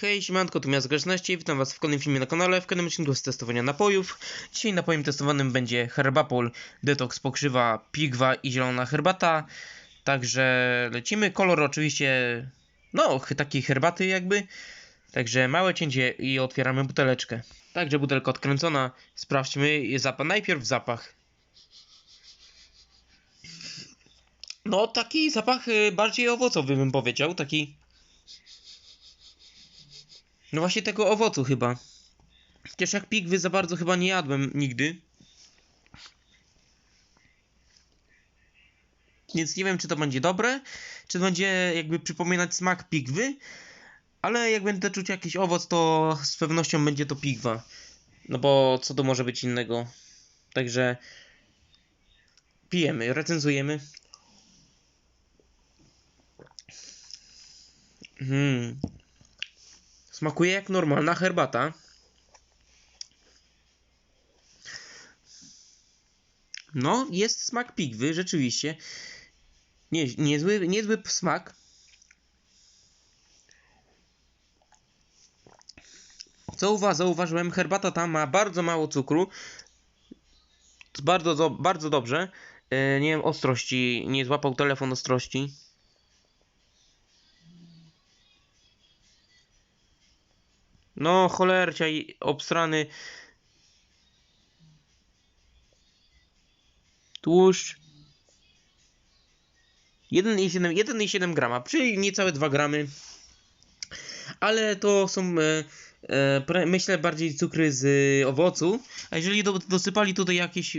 Hej, siemanko, tu Miast Grzeczności, witam was w kolejnym filmie na kanale, w kolejnym odcinku z testowania napojów. Dzisiaj napojem testowanym będzie Herbapol, Detox, Pokrzywa, Pigwa i Zielona Herbata. Także lecimy, kolor oczywiście, no, takiej herbaty jakby. Także małe cięcie i otwieramy buteleczkę. Także butelka odkręcona, sprawdźmy zapach, najpierw zapach. No, taki zapach y, bardziej owocowy bym powiedział, taki... No właśnie tego owocu chyba. Chociaż jak pigwy za bardzo chyba nie jadłem nigdy. Więc nie wiem, czy to będzie dobre, czy to będzie jakby przypominać smak pigwy. Ale jak będę czuć jakiś owoc, to z pewnością będzie to pigwa. No bo co to może być innego? Także pijemy, recenzujemy. Hmm. Smakuje jak normalna herbata. No, jest smak pigwy, rzeczywiście. Nie, niezły, niezły smak. Co uwa zauważyłem, herbata ta ma bardzo mało cukru. Bardzo, bardzo dobrze. E, nie wiem, ostrości. Nie złapał telefon ostrości. No, cholercia i obstrany. Tłuszcz. 1,7 1,7 grama, czyli niecałe 2 gramy. Ale to są, e, e, myślę, bardziej cukry z e, owocu. A jeżeli do, dosypali tutaj jakieś.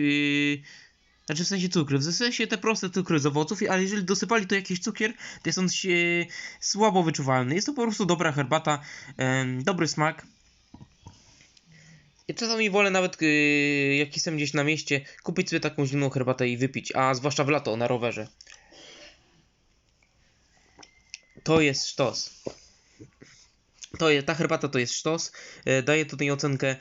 Znaczy w sensie cukry, w sensie te proste cukry z owoców, ale jeżeli dosypali tu jakiś cukier, to jest on się słabo wyczuwalny. Jest to po prostu dobra herbata, dobry smak. I czasami wolę nawet, yy, jak jestem gdzieś na mieście, kupić sobie taką zimną herbatę i wypić, a zwłaszcza w lato na rowerze. To jest sztos. To jest, ta herbata to jest sztos. E, daję tutaj ocenkę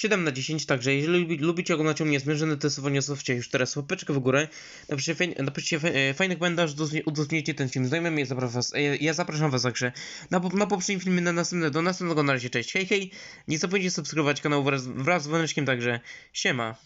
7 na 10, także jeżeli lubi, lubicie oglądać u mnie zmierzone testowanie, zostawcie już teraz łapeczkę w górę. Napiszcie, fajn, napiszcie faj, e, fajny komentarz, udostępni- udostępnicie ten film znajomym, ja zapraszam was, e, ja zapraszam was także na, na poprzednim filmie, na następne, do następnego, na razie, cześć, hej hej, nie zapomnijcie subskrybować kanał wraz, wraz z dzwoneczkiem, także siema.